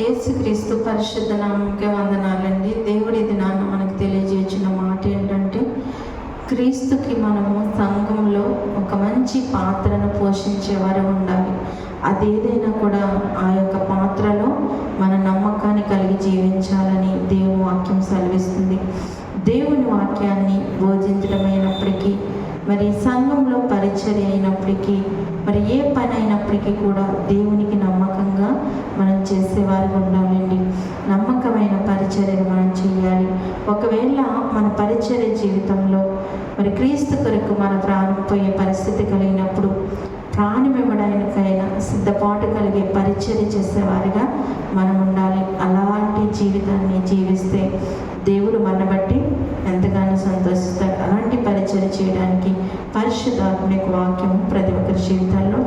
యేసుక్రీస్తు పరిశుద్ధ నామంకే వందనాలండి. దేవుడి దినాన్ని మనకు తెలియజేసిన మాట ఏంటంటే క్రీస్తుకి మనము సంఘంలో ఒక మంచి పాత్రను పోషించేవారు ఉండాలి. అదేదైనా కూడా ఆ యొక్క పాత్రలో మన నమ్మకాన్ని కలిగి జీవించాలని దేవుని వాక్యం సెలవిస్తుంది. దేవుని వాక్యాన్ని బోధించడమైనప్పటికీ మరి సంఘంలో పరిచర్య అయినప్పటికీ మరి ఏ పని అయినప్పటికీ కూడా దేవునికి చేసేవారిగా ఉండాలండి నమ్మకమైన పరిచర్యను మనం చేయాలి. ఒకవేళ మన పరిచర్య జీవితంలో మరి క్రీస్తు కొరకు మన ప్రాణం పోయే పరిస్థితి కలిగినప్పుడు ప్రాణం ఇవ్వడానికైనా సిద్ధపాటు కలిగే పరిచర్య చేసేవారిగా మనం ఉండాలి. అలాంటి జీవితాన్ని జీవిస్తే దేవుడు మన బట్టి ఎంతగానో సంతోషిస్తాడు. అలాంటి పరిచర్య చేయడానికి పరిశుద్ధాత్మిక వాక్యం ప్రతి ఒక్కరి జీవితాల్లో